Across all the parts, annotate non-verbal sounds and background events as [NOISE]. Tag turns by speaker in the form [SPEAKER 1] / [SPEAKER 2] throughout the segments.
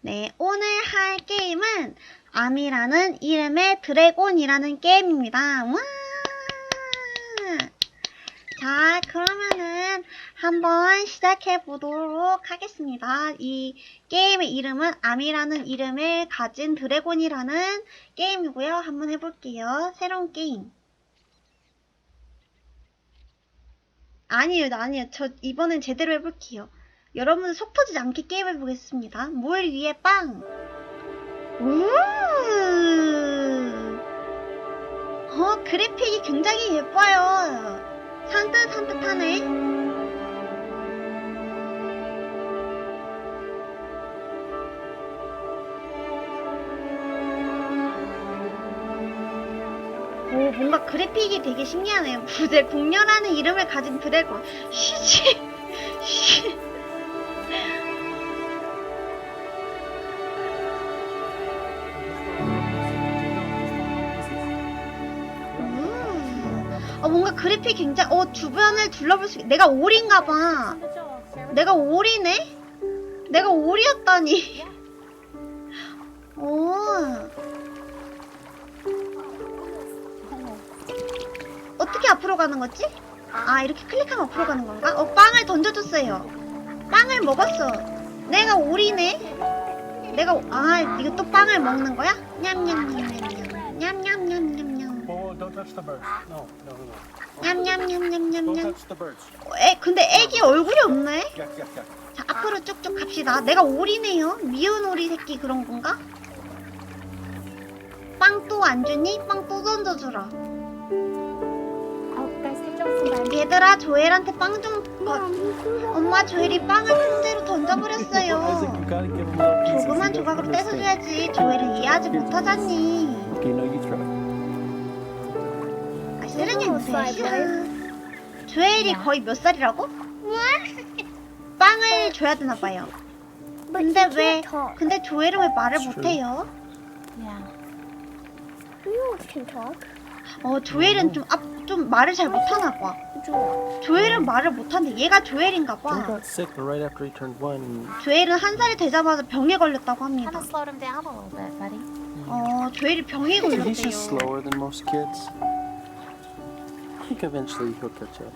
[SPEAKER 1] 네, 오늘 할 게임은 암이라는 이름의 드래곤이라는 게임입니다. 와! 자, 그러면은 한번 시작해 보도록 하겠습니다. 이 게임의 이름은 암이라는 이름을 가진 드래곤이라는 게임이고요. 한번 해볼게요. 새로운 게임. 아니에요, 아니에요. 저 이번엔 제대로 해볼게요. 여러분 속 터지지 않게 게임해 보겠습니다. 물 위에 빵. 우. 어 그래픽이 굉장히 예뻐요. 산뜻 산뜻하네. 오 뭔가 그래픽이 되게 신기하네요. 부제 공녀라는 이름을 가진 드래곤. 쉬지. 쉬. 그래픽이 굉장히, 어, 주변을 둘러볼 수, 있- 내가 오리인가 봐. 내가 오리네? 내가 오리였다니. 오. [LAUGHS] 어떻게 앞으로 가는 거지? 아, 이렇게 클릭하면 앞으로 가는 건가? 어, 빵을 던져줬어요. 빵을 먹었어. 내가 오리네? 내가, 오- 아, 이거 또 빵을 먹는 거야? 냠냠냠냠냠.
[SPEAKER 2] don't touch the birds. No, no, no. Don't
[SPEAKER 1] 냠냠냠냠냠냠.
[SPEAKER 2] touch the birds.
[SPEAKER 1] 어, 애, 근데 애기 얼굴이 없네? 자, 앞으로 쭉쭉 갑시다. 내가 오리네요. 미운 오리 새끼 그런 건가? 빵 또 안 주니? 빵 또 던져주라. 얘들아, 조엘한테 빵 좀. 어, 엄마, 조엘이 빵을 통째로
[SPEAKER 2] Isaac,
[SPEAKER 1] 던져버렸어요.
[SPEAKER 2] you gotta give him little pieces.
[SPEAKER 1] 조그만 조각으로
[SPEAKER 2] understand.
[SPEAKER 1] 떼서 줘야지. 조엘은 이해하지 못하잖니.
[SPEAKER 2] Okay, now you throw it.
[SPEAKER 1] 아. 조엘이 거의 몇 살이라고? 빵을 줘야 되나 봐요. 근데 왜? 근데 조엘은 왜 말을. 못 해요?
[SPEAKER 3] You can talk.
[SPEAKER 1] 어, 조엘은 좀, 앞, 좀 말을 잘 못 하나 봐. 조엘은 말을 못 하는데 얘가 조엘인가 봐.
[SPEAKER 2] got sick right after he turned one.
[SPEAKER 1] 조엘은 한 살이 되자마자 병에 걸렸다고 합니다.
[SPEAKER 4] Kind of slowed him down a little bit, buddy.
[SPEAKER 1] 어, 조엘이 병에
[SPEAKER 2] He's just
[SPEAKER 1] 걸렸대요.
[SPEAKER 2] slower than most kids. I think eventually he'll catch up.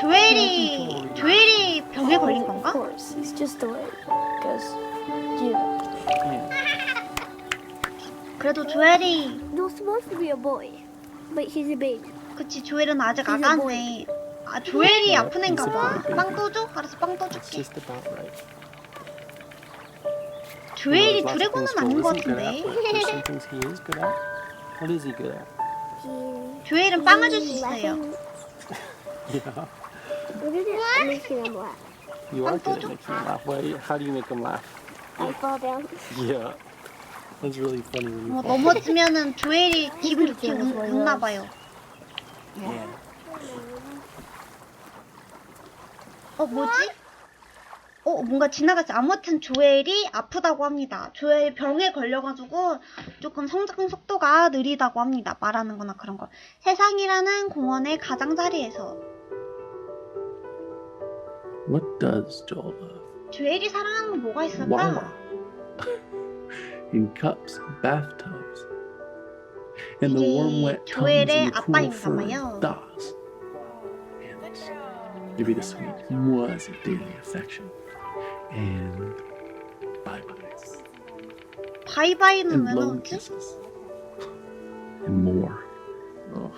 [SPEAKER 1] 조엘이, 조엘이 병에 걸린
[SPEAKER 3] Of
[SPEAKER 1] 건가?
[SPEAKER 3] course, he's just a way. Because, yeah.
[SPEAKER 2] Yeah.
[SPEAKER 1] 그래도 조엘이,
[SPEAKER 3] You're supposed to be a boy, but he's a baby.
[SPEAKER 1] 그치, 조엘은 아직 아가네. 아, 조엘이 아픈 애인가 봐. 빵또 줘? 알았어, 빵또
[SPEAKER 2] That's
[SPEAKER 1] 줄게.
[SPEAKER 2] just about right.
[SPEAKER 1] 조엘이
[SPEAKER 2] of
[SPEAKER 1] 드래곤은 아닌 것 같은데.
[SPEAKER 2] What is he good at?
[SPEAKER 1] 조엘은 빵을 줄수 있어요.
[SPEAKER 2] Yeah.
[SPEAKER 3] What is it? Making him laugh.
[SPEAKER 2] You are
[SPEAKER 1] Ang
[SPEAKER 2] good at
[SPEAKER 1] todo.
[SPEAKER 2] making him laugh. Why, how do you make him laugh?
[SPEAKER 3] I fall down.
[SPEAKER 2] Yeah. That's really funny when you
[SPEAKER 1] 뭐
[SPEAKER 2] fall.
[SPEAKER 1] 넘어지면은 조엘이 기분 좋게 웃, 웃나 봐요.
[SPEAKER 2] Yeah.
[SPEAKER 1] 어 뭐지? 어 뭔가 지나갔지. 아무튼 조엘이 아프다고 합니다. 조엘 병에 걸려가지고 조금 성장 속도가 느리다고 합니다. 말하는 거나 그런 거. 세상이라는 공원의 가장자리에서
[SPEAKER 2] What does Joel love?
[SPEAKER 1] 조엘이 사랑하는 건 뭐가 있을까?
[SPEAKER 2] In cups, bathtubs, and the warm, wet tongues
[SPEAKER 1] 조엘의
[SPEAKER 2] and the cool
[SPEAKER 1] 아빠인가
[SPEAKER 2] fur
[SPEAKER 1] 봐요.
[SPEAKER 2] thaws. And you the sweet of daily affection. And bye-byes.
[SPEAKER 1] 바이바이는
[SPEAKER 2] And
[SPEAKER 1] 왜
[SPEAKER 2] blown
[SPEAKER 1] 나오지?
[SPEAKER 2] kisses. And more. Oh,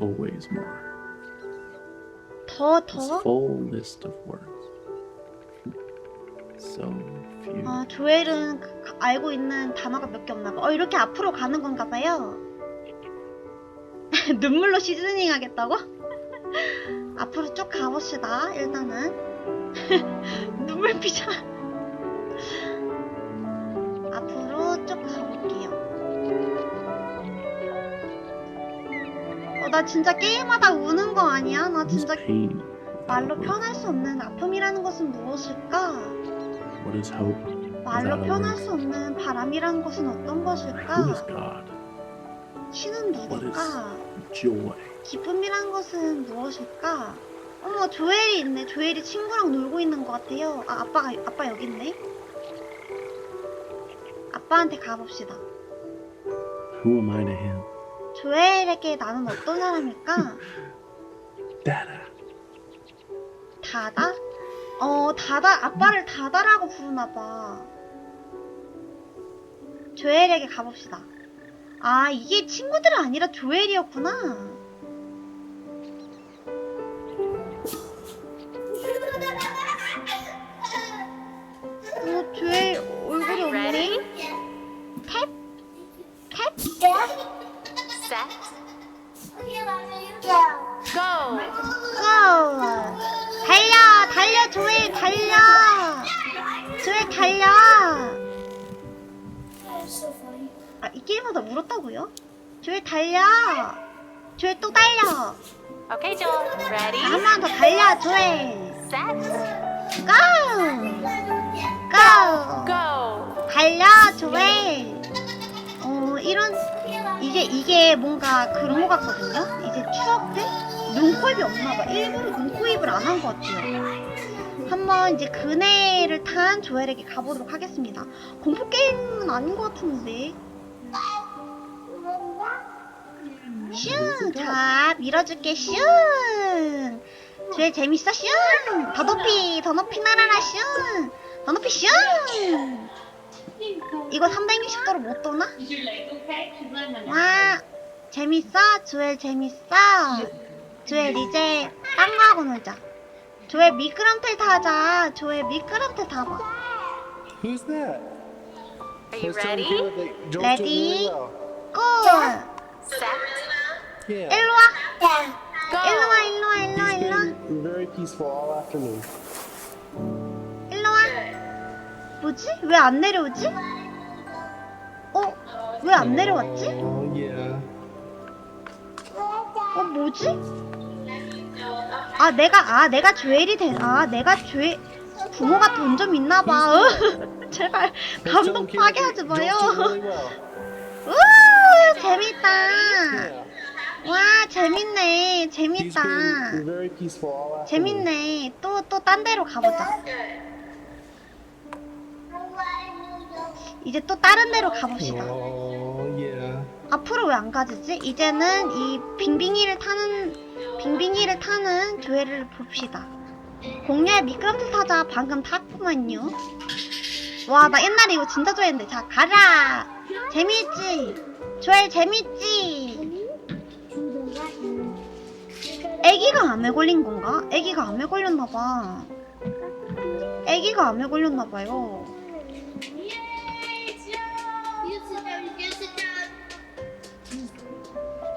[SPEAKER 2] always more.
[SPEAKER 1] 더
[SPEAKER 2] This
[SPEAKER 1] 더?
[SPEAKER 2] full list of words. So few.
[SPEAKER 1] 아 조엘은 그- 그 알고 있는 단어가 몇 개 없나 봐. 어 이렇게 앞으로 가는 건가 봐요. 눈물로 시즈닝 하겠다고? 앞으로 쭉 가봅시다. 일단은 눈물 피자. 앞으로 쭉 가볼게요. 어, 나 진짜 게임하다 우는 거 아니야? 나 진짜? 말로 표현할 수 없는 아픔이라는 것은 무엇일까? 말로 표현할? 수 없는 바람이라는 것은 어떤 것일까? 신은 누굴까? 기쁨이란 것은 무엇일까? 어머 조엘이 있네. 조엘이 친구랑 놀고 있는 것 같아요. 아 아빠가 아빠 여기 있네. 아빠한테 가봅시다.
[SPEAKER 2] Who am I to him?
[SPEAKER 1] 조엘에게 나는 어떤 사람일까? [LAUGHS]
[SPEAKER 2] Dada.
[SPEAKER 1] 다다? 어 다다 아빠를 다다라고 부르나 봐. 조엘에게 가봅시다. 아 이게 친구들이 아니라 조엘이었구나. 한 번 더 달려, 조엘!
[SPEAKER 4] Set.
[SPEAKER 1] 고! 고!
[SPEAKER 4] Go.
[SPEAKER 1] 달려, 조엘! 어, 이런, 이게, 이게 뭔가 그런 거 같거든요? 이제 추억들? 눈코입이 없나 봐. 일부러 눈코입을 안 한 것 같아요. 한번 이제 그네를 탄 조엘에게 가보도록 하겠습니다. 공포 게임은 아닌 것 같은데. 슝! 자, 밀어줄게, 슝! 조엘 재밌어, 슝! 더 높이, 더 높이 날아라, 슝! 더 높이, 슝! 이거 360도로 못 도나? 와, 재밌어? 조엘 재밌어? 조엘 이제 딴 거 하고 놀자. 조엘 미끄럼틀 타자. 조엘 미끄럼틀 타봐.
[SPEAKER 2] Who's that?
[SPEAKER 4] Are you ready?
[SPEAKER 1] Ready?
[SPEAKER 2] Yeah.
[SPEAKER 1] 일로 와.
[SPEAKER 4] Go.
[SPEAKER 1] 일로 와, 일로 와, 일로 와,
[SPEAKER 2] He's
[SPEAKER 1] 일로 와.
[SPEAKER 2] been very peaceful all afternoon.
[SPEAKER 1] 일로 와. 뭐지? 왜 안 내려오지? 어? 왜 안 내려왔지?
[SPEAKER 2] Oh yeah.
[SPEAKER 1] 어, 뭐지? 아, 내가, 아, 내가 조엘이 된, 아, 내가 조엘, 부모가 돈 좀 있나봐. 어? 제발,
[SPEAKER 2] Let's tell
[SPEAKER 1] 감동
[SPEAKER 2] Caleb
[SPEAKER 1] 파괴
[SPEAKER 2] that
[SPEAKER 1] 하지
[SPEAKER 2] Joel's
[SPEAKER 1] 마요.
[SPEAKER 2] doing really well.
[SPEAKER 1] 우, 재밌다.
[SPEAKER 2] Yeah.
[SPEAKER 1] 와, 재밌네. 재밌다. 재밌네. 또, 또 딴 데로 가보자. 이제 또 다른 데로 가봅시다.
[SPEAKER 2] Oh.
[SPEAKER 1] 앞으로 왜 안 가지지? 이제는 이 빙빙이를 타는 빙빙이를 타는 조회를 봅시다. 공략 미끄럼틀 타자 방금 탔구만요. 와 나 옛날에 이거 진짜 좋아했는데 자 가라. 재밌지? 조회 재밌지? 애기가 암에 걸린 건가? 애기가 암에 걸렸나 봐. 애기가 암에 걸렸나 봐요.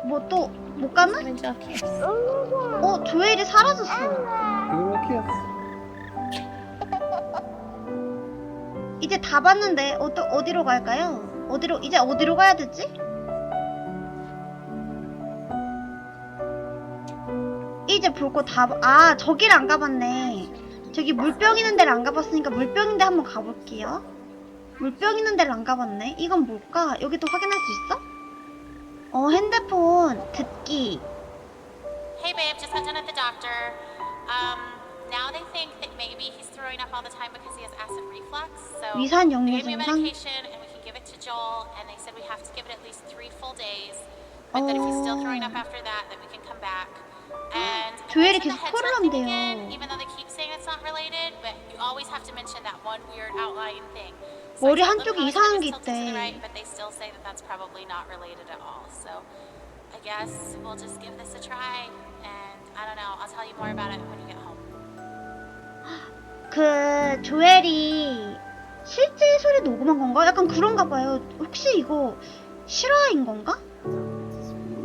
[SPEAKER 1] 뭐 또 못 가나? 어 조엘이 사라졌어. 이제 다 봤는데 어디 어디로 갈까요? 어디로 이제 어디로 가야 되지? 이제 볼거다아 저기를 안 가봤네. 저기 물병 있는 데를 안 가봤으니까 물병 있는 데 한번 가볼게요. 물병 있는 데를 안 가봤네. 이건 뭘까? 여기도 확인할 수 있어? 어 핸드폰 듣기.
[SPEAKER 5] Hey babe, just went down at the doctor. Um, now they think that maybe he's throwing up all the time because he has acid reflux. So
[SPEAKER 1] 위산
[SPEAKER 5] they gave me a
[SPEAKER 1] 증상.
[SPEAKER 5] medication and we can give it to Joel. And they said we have to give it at least three full days. But that if he's still throwing up after that, then we can come back.
[SPEAKER 1] 조엘이 계속 토를 한대요. 머리 한쪽이 이상한 게 있대.
[SPEAKER 5] I guess we'll just give this a try. And I don't know. I'll tell you more about it when you get home.
[SPEAKER 1] 그 조엘이 실제 소리 녹음한 건가? 약간 그런가 봐요. 혹시 이거 실화인 건가?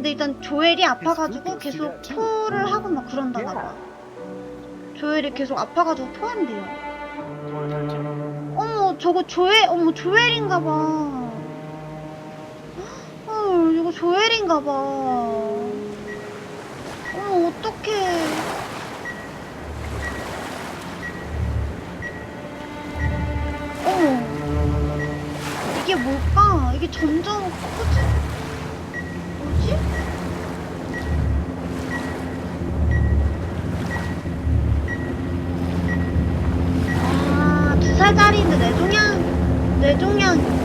[SPEAKER 1] 근데 일단 조엘이 아파가지고 계속 토를 하고 막 그런다나 봐. 조엘이 계속 아파가지고 토한대요. 어머 저거 조엘 어머 조엘인가 봐. 어 이거 조엘인가 봐. 어머 어떡해. 어머 이게 뭘까? 이게 점점 커지? 살짜리인데 뇌종양 뇌종양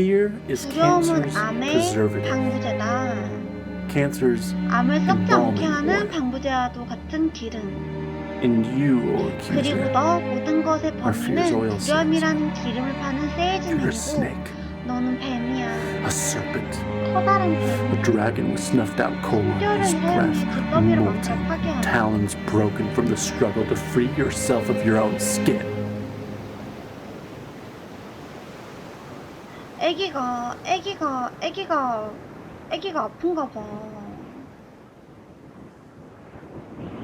[SPEAKER 2] Fear is
[SPEAKER 1] 두려움은
[SPEAKER 2] cancer's
[SPEAKER 1] 암의
[SPEAKER 2] preservative.
[SPEAKER 1] 방부제다.
[SPEAKER 2] Cancer's
[SPEAKER 1] 암을 썩지 않게
[SPEAKER 2] embalming
[SPEAKER 1] 하는
[SPEAKER 2] oil.
[SPEAKER 1] 방부제와도 같은 기름.
[SPEAKER 2] And you, O
[SPEAKER 1] 그리고
[SPEAKER 2] accuser,
[SPEAKER 1] 너 모든 것의
[SPEAKER 2] fear's oil
[SPEAKER 1] 범인은 두려움이라는 기름을 파는
[SPEAKER 2] you're a
[SPEAKER 1] 세이즈맨이고
[SPEAKER 2] snake,
[SPEAKER 1] 너는 뱀이야.
[SPEAKER 2] a serpent,
[SPEAKER 1] 커다란
[SPEAKER 2] a
[SPEAKER 1] 뱀.
[SPEAKER 2] dragon with snuffed out coal in
[SPEAKER 1] 뼈를
[SPEAKER 2] his breath,
[SPEAKER 1] 사용해 뒷더미를 먼저
[SPEAKER 2] molten,
[SPEAKER 1] 파괴하는
[SPEAKER 2] talons broken from the struggle to free yourself of your own skin.
[SPEAKER 1] 애기가 애기가 애기가 애기가 아픈가 봐.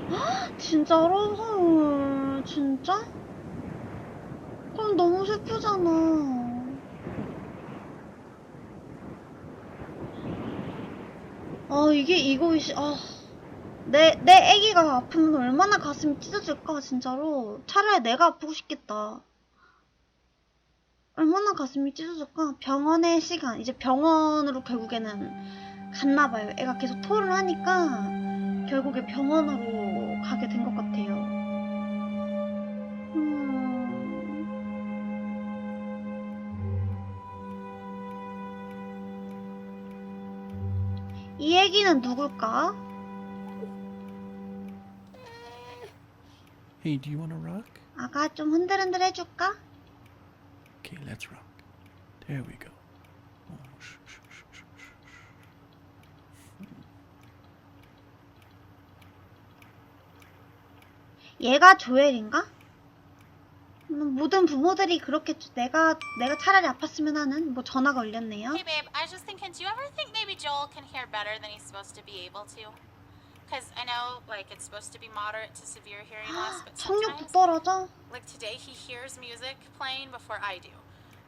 [SPEAKER 1] 헉, 진짜로? 헐, 진짜? 그럼 너무 슬프잖아. 아 이게 이거 이씨 아 내 내 애기가 아프면 얼마나 가슴이 찢어질까 진짜로 차라리 내가 아프고 싶겠다. 얼마나 가슴이 찢어질까? 병원의 시간, 이제 병원으로 결국에는 갔나 봐요. 애가 계속 토를 하니까 결국에 병원으로 가게 된 것 같아요. 음... 이 얘기는 누굴까?
[SPEAKER 2] Hey, do you want to rock?
[SPEAKER 1] 아가 좀 흔들흔들 해줄까?
[SPEAKER 2] Okay, let's rock. There we go. Oh, sh- sh- sh- sh- sh- sh.
[SPEAKER 1] 얘가 조엘인가? 음, 모든 부모들이 그렇겠죠. 내가 내가 차라리 아팠으면 하는 뭐 전화가 울렸네요.
[SPEAKER 5] Hey, babe, I was just thinking, do you ever think maybe Joel can hear better than he's supposed to be able to? Because I know, like, it's supposed to be moderate to severe hearing loss, [GASPS] but
[SPEAKER 1] 청력도
[SPEAKER 5] sometimes,
[SPEAKER 1] 떨어져?
[SPEAKER 5] like today, he hears music playing before I do.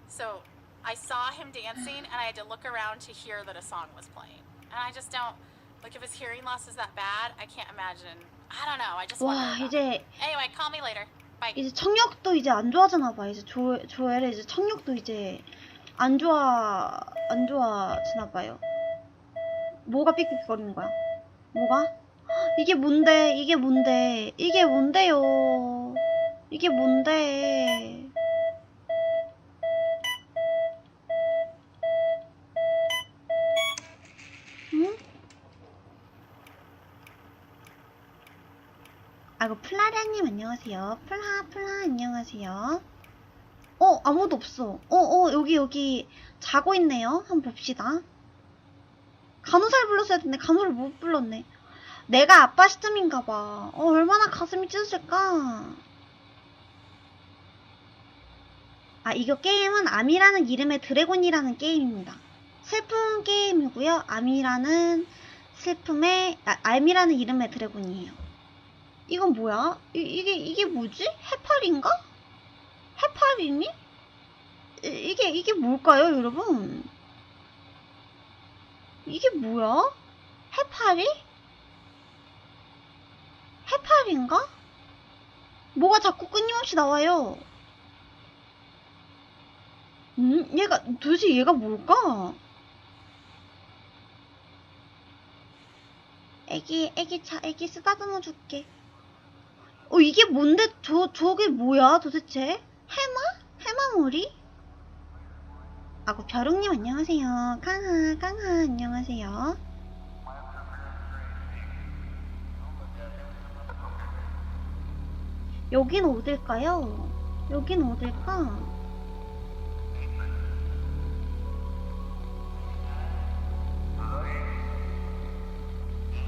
[SPEAKER 5] So I saw him dancing, and I had to look around to hear that a song was playing. And I just don't, like, if his hearing loss is that bad, I can't imagine. I don't know. I just wonder.
[SPEAKER 1] 와
[SPEAKER 5] about
[SPEAKER 1] 이제
[SPEAKER 5] it. Anyway, call me later. Bye.
[SPEAKER 1] 이제 청력도 이제 안 좋아지나 봐. 이제 조 조엘의 이제 청력도 이제 안 좋아 안 좋아지나 봐요. 뭐가 삑삑거리는 거야? 뭐가? 헉, 이게 뭔데? 이게 뭔데? 이게 뭔데요? 이게 뭔데? 응? 아이고 플라리아님 안녕하세요. 플라 플라 안녕하세요. 어 아무도 없어. 어어 여기 여기 자고 있네요. 한번 봅시다. 간호사를 불렀어야 했는데 간호를 못 불렀네. 내가 아빠 시점인가 봐. 어 얼마나 가슴이 찢어질까. 아 이거 게임은 암이라는 이름의 드래곤이라는 게임입니다. 슬픈 게임이고요. 암이라는 슬픔의 아, 암이라는 이름의 드래곤이에요. 이건 뭐야? 이, 이게 이게 뭐지? 해파리인가? 해파리니? 이, 이게 이게 뭘까요, 여러분? 이게 뭐야? 해파리? 해파리인가? 뭐가 자꾸 끊임없이 나와요. 음, 얘가 도대체 얘가 뭘까? 애기 애기 자 애기 쓰다듬어 줄게. 어 이게 뭔데 저 저게 뭐야 도대체? 해마? 해마머리? 아고 벼룩님 안녕하세요. 깡하 깡하 안녕하세요. 여긴 어딜까요? 여긴 어딜까?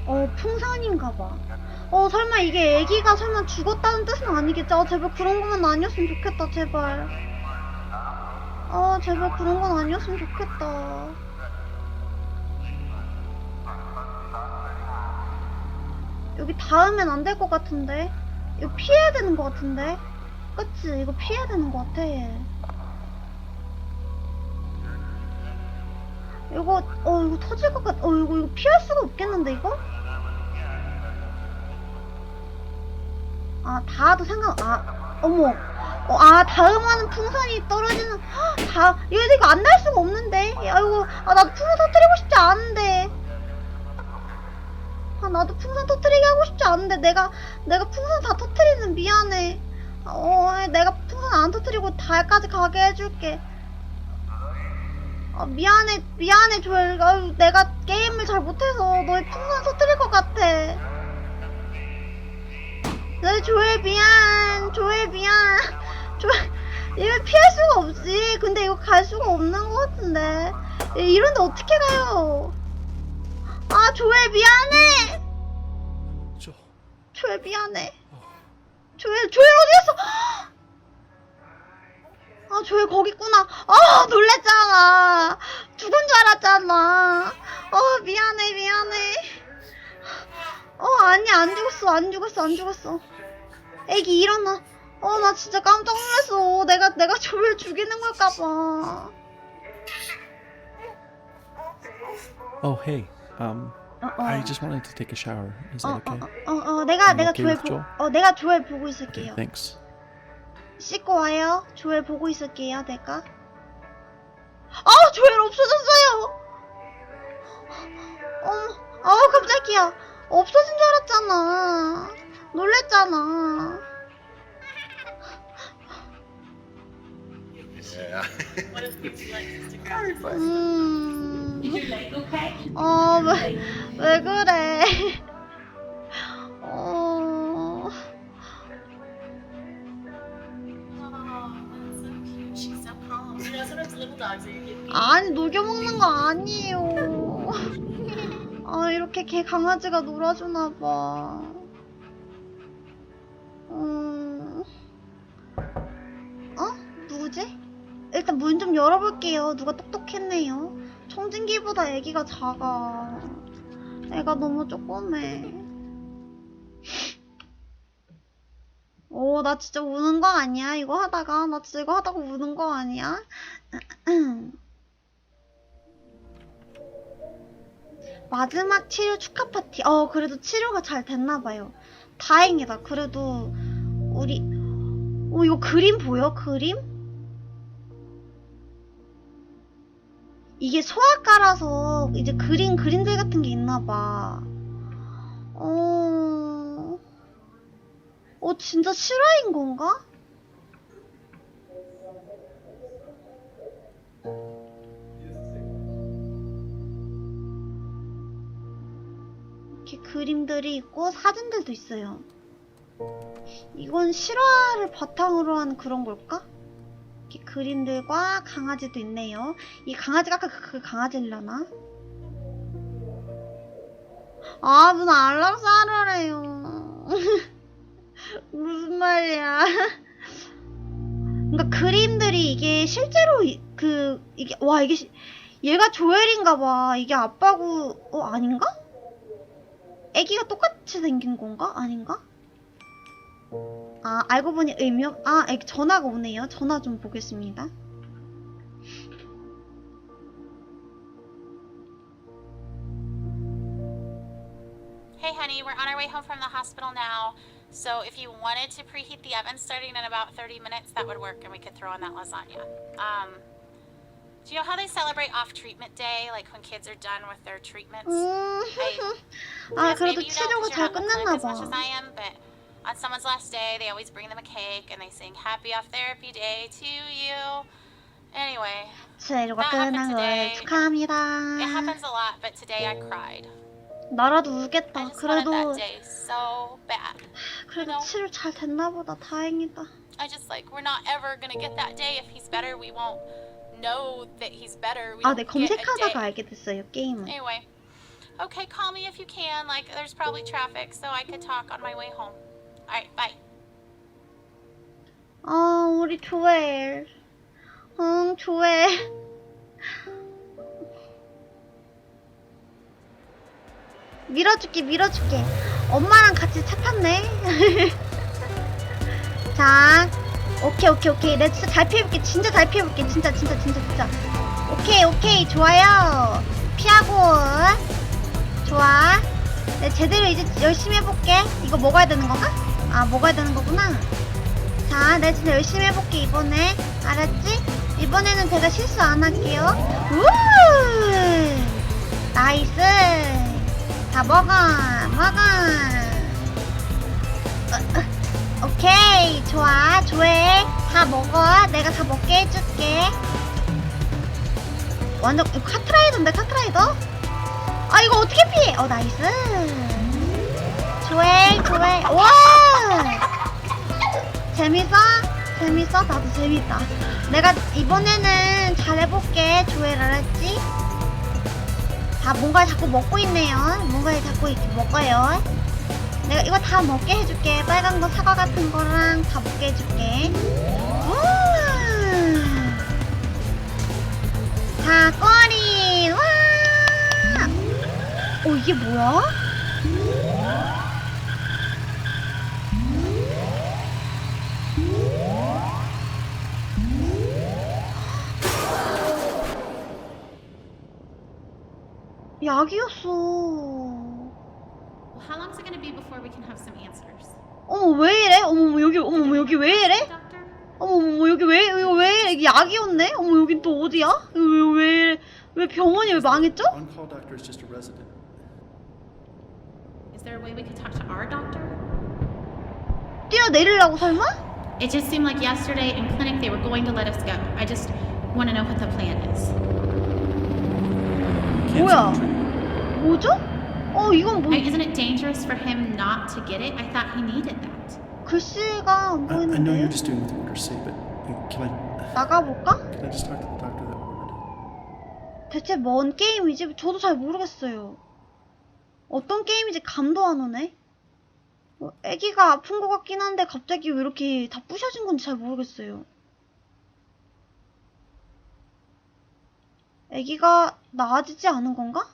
[SPEAKER 1] 어 풍선인가 봐. 어 설마 이게 애기가 설마 죽었다는 뜻은 아니겠지? 아 제발 그런 것만 아니었으면 좋겠다 제발. 아 제발 그런 건 아니었으면 좋겠다. 여기 닿으면 안 될 것 같은데. 이거 피해야 되는 것 같은데. 그치? 이거 피해야 되는 것 같아. 이거, 어, 이거 터질 것 같, 어, 이거, 이거 피할 수가 없겠는데, 이거? 아, 닿아도 상관, 아, 어머. 어, 아, 다음하는 풍선이 떨어지는, 헉, 다, 이거, 이거 안 날 수가 없는데? 야, 이거, 아, 나도 풍선 터뜨리고 싶지 않은데. 아, 나도 풍선 터뜨리게 하고 싶지 않은데, 내가, 내가 풍선 다 터뜨리는 미안해. 어, 내가 풍선 안 터뜨리고 달까지 가게 해줄게. 아, 미안해, 미안해, 조엘. 아유, 내가 게임을 잘 못해서 너의 풍선 터뜨릴 것 같아. 네, 조엘 미안. 조엘 미안. [LAUGHS] 조엘, 이거 피할 수가 없지. 근데 이거 갈 수가 없는 것 같은데. 이- 이런데 어떻게 가요? 아, 조엘 미안해.
[SPEAKER 2] 저
[SPEAKER 1] 조엘 미안해. 조엘, 조엘 어디 갔어? 아, 조엘 거기 있구나. 아, 놀랬잖아. 죽은 줄 알았잖아. 어, 미안해, 미안해. 어, 아니, 안 죽었어, 안 죽었어, 안 죽었어. 애기 일어나. 어, 나 진짜 깜짝 놀랐어. 내가, 내가 조엘 죽이는 걸까봐.
[SPEAKER 2] Oh hey, um,
[SPEAKER 1] 어, 어.
[SPEAKER 2] I just wanted to take a shower. Is
[SPEAKER 1] 어,
[SPEAKER 2] that okay?
[SPEAKER 1] 어, 어, 어, 내가, 내가
[SPEAKER 2] okay
[SPEAKER 1] 조엘
[SPEAKER 2] with
[SPEAKER 1] 보? 어, 내가 조엘 보고
[SPEAKER 2] Okay,
[SPEAKER 1] 있을게요.
[SPEAKER 2] thanks.
[SPEAKER 1] 씻고 와요. 조엘 보고 있을게요, 내가. 아, 조엘 없어졌어요! 어머, 아 깜짝이야. 없어진 줄 알았잖아. 놀랬잖아. [LAUGHS] 음. 어, 왜, 왜 그래. 어. 아니 녹여먹는 거 아니에요. 아 이렇게 개 강아지가 놀아주나 봐. 음... 어? 누구지? 일단 문 좀 열어볼게요. 누가 똑똑했네요. 청진기보다 애기가 작아. 애가 너무 조그매. 오, 나 진짜 우는 거 아니야? 이거 하다가? 나 진짜 이거 하다가 우는 거 아니야? [CLEARS THROAT] 마지막 치료 축하 파티. 어, 그래도 치료가 잘 됐나봐요. 다행이다. 그래도, 우리, 어, 이거 그림 보여? 그림? 이게 소아과라서 이제 그린 그림들 같은 게 있나봐. 어, 어, 진짜 실화인 건가? 이렇게 그림들이 있고 사진들도 있어요. 이건 실화를 바탕으로 한 그런 걸까? 그림들과 강아지도 있네요. 이 강아지가 아까 그, 그 강아지려나? 아, 무슨 알랑사르래요. [LAUGHS] 무슨 말이야. 그러니까 그림들이 이게 실제로 이- 그 이게 와 이게 시- 얘가 조엘인가 봐. 이게 아빠고 어 아닌가? 애기가 똑같이 생긴 건가? 아닌가? 아 알고 보니 의미 없... 아 전화가 오네요. 전화 좀 보겠습니다.
[SPEAKER 5] Hey, honey, we're on our way home from the hospital now. So if you wanted to preheat the oven starting in about 30 minutes, that would work, and we could throw on that lasagna. Um, do you know how they celebrate off treatment day, like when kids are done with their treatments?
[SPEAKER 1] 음. 아 그래도 치료가 잘 끝났나
[SPEAKER 5] as
[SPEAKER 1] 봐.
[SPEAKER 5] much as I am, but on someone's last day, they always bring them a cake and they sing "Happy Off Therapy Day" to you. Anyway,
[SPEAKER 1] 치료가
[SPEAKER 5] That
[SPEAKER 1] 끝난
[SPEAKER 5] happened
[SPEAKER 1] 걸
[SPEAKER 5] today.
[SPEAKER 1] 축하합니다.
[SPEAKER 5] it happens a lot, but today I cried.
[SPEAKER 1] 나라도
[SPEAKER 5] I
[SPEAKER 1] 울겠다.
[SPEAKER 5] just wanted
[SPEAKER 1] 그래도
[SPEAKER 5] that day so bad.
[SPEAKER 1] 그래도
[SPEAKER 5] know.
[SPEAKER 1] 치료 잘 됐나 보다. 다행이다.
[SPEAKER 5] I just like we're not ever gonna get that day. If he's better, we won't know that he's better. We
[SPEAKER 1] 아,
[SPEAKER 5] don't
[SPEAKER 1] 네
[SPEAKER 5] get a
[SPEAKER 1] 검색하다가
[SPEAKER 5] day.
[SPEAKER 1] 알게 됐어요. 게임은.
[SPEAKER 5] Anyway, okay, call me if you can. Like, there's probably traffic, so I could talk on my way home. All right, bye.
[SPEAKER 1] 아, 우리 조엘. 응, 조엘. 밀어줄게, 밀어줄게. 엄마랑 같이 차 탔네. [LAUGHS] 자, 오케이, 오케이, 오케이. 내가 진짜 잘 피해볼게. 진짜 잘 피해볼게. 진짜, 진짜, 진짜, 진짜. 오케이, 오케이. 좋아요. 피하고. 좋아. 내 제대로 이제 열심히 해볼게. 이거 먹어야 되는 건가? 아, 먹어야 되는 거구나. 자, 내가 진짜 열심히 해볼게, 이번에. 알았지? 이번에는 제가 실수 안 할게요. 우! 나이스. 다 먹어, 먹어. 어, 어, 오케이, 좋아, 조회. 다 먹어. 내가 다 먹게 해줄게. 완전, 카트라이더인데, 카트라이더? 아, 이거 어떻게 피해? 어, 나이스. 조회, 조회. 와! 재밌어? 재밌어? 나도 재밌다. 내가 이번에는 잘해볼게. 조회를 알았지? 다 뭔가 자꾸 먹고 있네요. 뭔가 자꾸 이렇게 먹어요. 내가 이거 다 먹게 해줄게. 빨간 거 사과 같은 거랑 다 먹게 해줄게. 우! 자, 꼬리! 와! 어, 이게 뭐야? 약이었어.
[SPEAKER 6] Well, how long is it going to be before we can have some answers?
[SPEAKER 1] 어머 왜 이래? 어머 여기 어머 여기 왜 이래?
[SPEAKER 6] Doctor?
[SPEAKER 1] 어머 어머 여기 왜 이거 왜 이래? 이게 약이었네? 어머 여긴 또 어디야? 이거 왜, 왜 이래? 왜 병원이 왜 망했죠?
[SPEAKER 7] On-call doctor is just a resident.
[SPEAKER 6] Is there a way we could talk to our doctor?
[SPEAKER 1] 뛰어내리려고 설마?
[SPEAKER 6] It just seemed like yesterday in clinic they were going to let us go. I just want to know what the plan is.
[SPEAKER 1] 뭐야? 뭐죠? 어 이건 뭐?
[SPEAKER 6] Isn't it dangerous for him not to get it? I thought he needed that.
[SPEAKER 1] 글씨가 안
[SPEAKER 7] I, I know you're
[SPEAKER 1] 보이는데
[SPEAKER 7] just doing what the orders say, but uh, can I
[SPEAKER 1] 나가볼까?
[SPEAKER 7] can I just talk to the doctor that ordered it?
[SPEAKER 1] 대체 뭔 게임이지? 저도 잘 모르겠어요. 어떤 게임인지 감도 안 오네. 뭐, 애기가 아픈 것 같긴 한데 갑자기 왜 이렇게 다 부셔진 건지 잘 모르겠어요. 애기가 나아지지 않은 건가?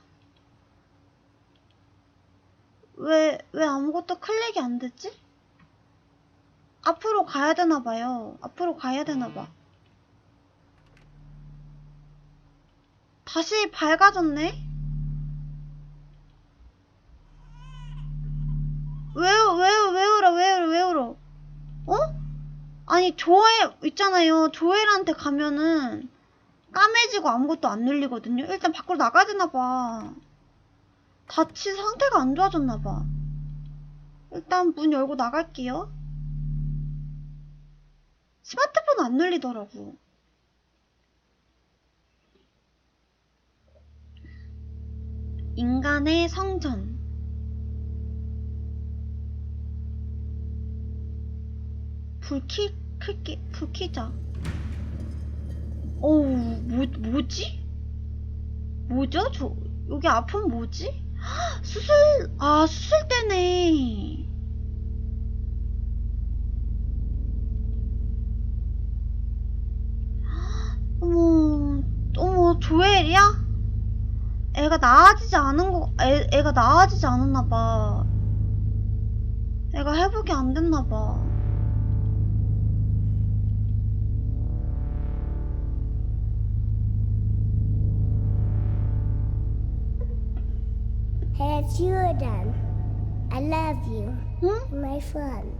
[SPEAKER 1] 왜, 왜 아무것도 클릭이 안 됐지? 앞으로 가야 되나 봐요. 앞으로 가야 되나 봐. 다시 밝아졌네? 왜, 왜, 왜 울어, 왜 울어, 왜 울어? 어? 아니, 조엘, 있잖아요. 조엘한테 가면은 까매지고 아무것도 안 눌리거든요. 일단 밖으로 나가야 되나봐. 다친 상태가 안 좋아졌나봐. 일단 문 열고 나갈게요. 스마트폰 안 눌리더라고. 인간의 성전. 불 키, 클게, 불 키자. 어우, 뭐, 뭐지? 뭐죠? 저, 여기 아픔 뭐지? 헉, 수술, 아, 수술대네. 헉, 어머, 어머, 조엘이야? 애가 나아지지 않은 거, 애, 애가 나아지지 않았나 봐. 애가 회복이 안 됐나 봐.
[SPEAKER 3] Hey, it's Jordan. I love you,
[SPEAKER 1] 응?
[SPEAKER 3] my friend.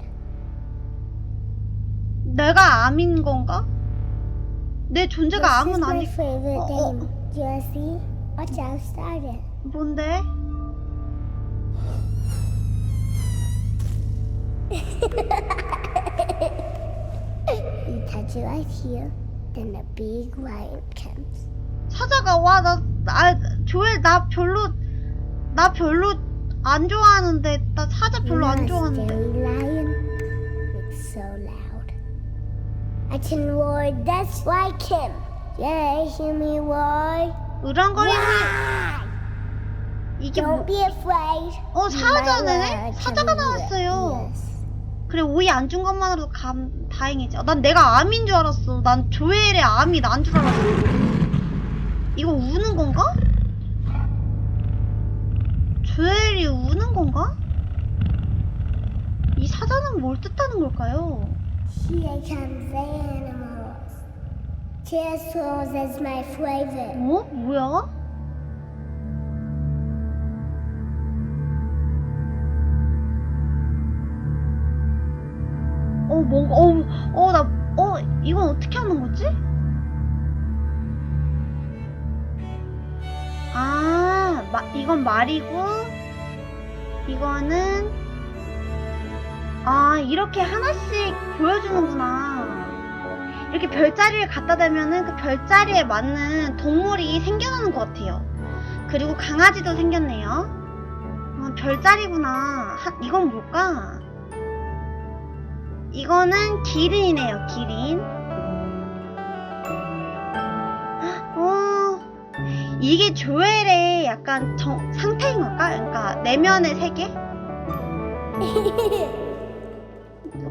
[SPEAKER 1] 내가 암인 건가? 내 존재가
[SPEAKER 3] This is
[SPEAKER 1] 암은
[SPEAKER 3] my
[SPEAKER 1] 아니,
[SPEAKER 3] favorite
[SPEAKER 1] 어, 어.
[SPEAKER 3] game. Do you see? Watch out, started.
[SPEAKER 1] 뭔데?
[SPEAKER 3] You touch it right here, then the big lion comes.
[SPEAKER 1] 사자가 와, 나, 아, 조엘, 나 별로, 나 별로 안 좋아하는데, 나 사자 별로 안 좋아하는데.
[SPEAKER 3] Scary lion. It's so loud. I can roar just like him. Yeah, hear me roar.
[SPEAKER 1] 으랑거리는? 이게
[SPEAKER 3] Don't
[SPEAKER 1] 뭐,
[SPEAKER 3] be afraid.
[SPEAKER 1] 어, 사자네? 사자가. 나왔어요. 그래, 오이 안 준 것만으로도 감, 다행이지. 아, 난 내가 암인 줄 알았어. 난 조엘의 암이 난 줄 알았어. 이거 우는 건가? 조엘이 우는 건가? 이거는 뭘 뜻하는 걸까요?
[SPEAKER 3] Here comes animals. Sauce is my favorite.
[SPEAKER 1] 어? 뭐야? 어, 뭔가, 어, 어, 나, 어, 이건 어떻게 하는 거지? 아, 마, 이건 말이고, 이거는, 아, 이렇게 하나씩 보여주는구나. 이렇게 별자리를 갖다 대면은 그 별자리에 맞는 동물이 생겨나는 것 같아요. 그리고 강아지도 생겼네요. 아, 별자리구나. 하, 이건 뭘까? 이거는 기린이네요, 기린. 어, 이게 조엘의 약간 정, 상태인 걸까? 그러니까 내면의 세계? [LAUGHS]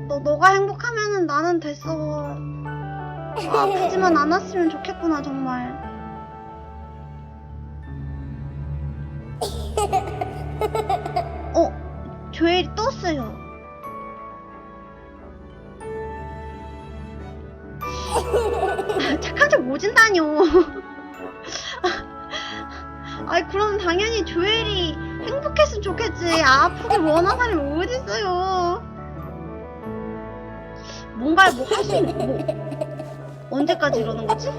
[SPEAKER 1] 너, 너가 행복하면은 나는 됐어. 아프지만 않았으면 좋겠구나, 정말. 어, 조엘이 떴어요. 아, 착한 척 모진다뇨. 행복했으면 좋겠지. 아프길 원하는 사람이 어딨어요. 뭔가 뭐 있는, 뭐, 언제까지 이러는 거지?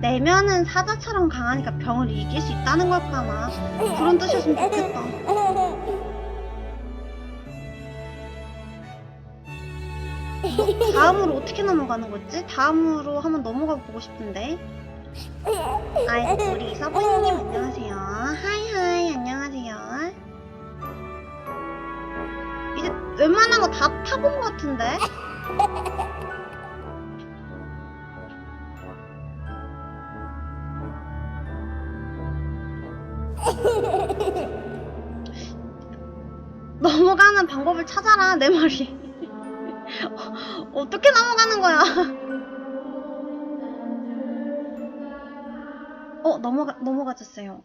[SPEAKER 1] 내면은 사자처럼 강하니까 병을 이길 수 있다는 걸까나 그런 뜻이었으면 좋겠다. 다음으로 어떻게 넘어가는 거지? 다음으로 한번 넘어가 보고 싶은데. 아이, 우리 서보이님 안녕하세요. 하이 하이, 안녕하세요. 이제 웬만한 거 다 타본 것 같은데? 넘어가는 방법을 찾아라, 내 말이. [LAUGHS] 어떻게 넘어가는 거야? 넘어가, 넘어가졌어요.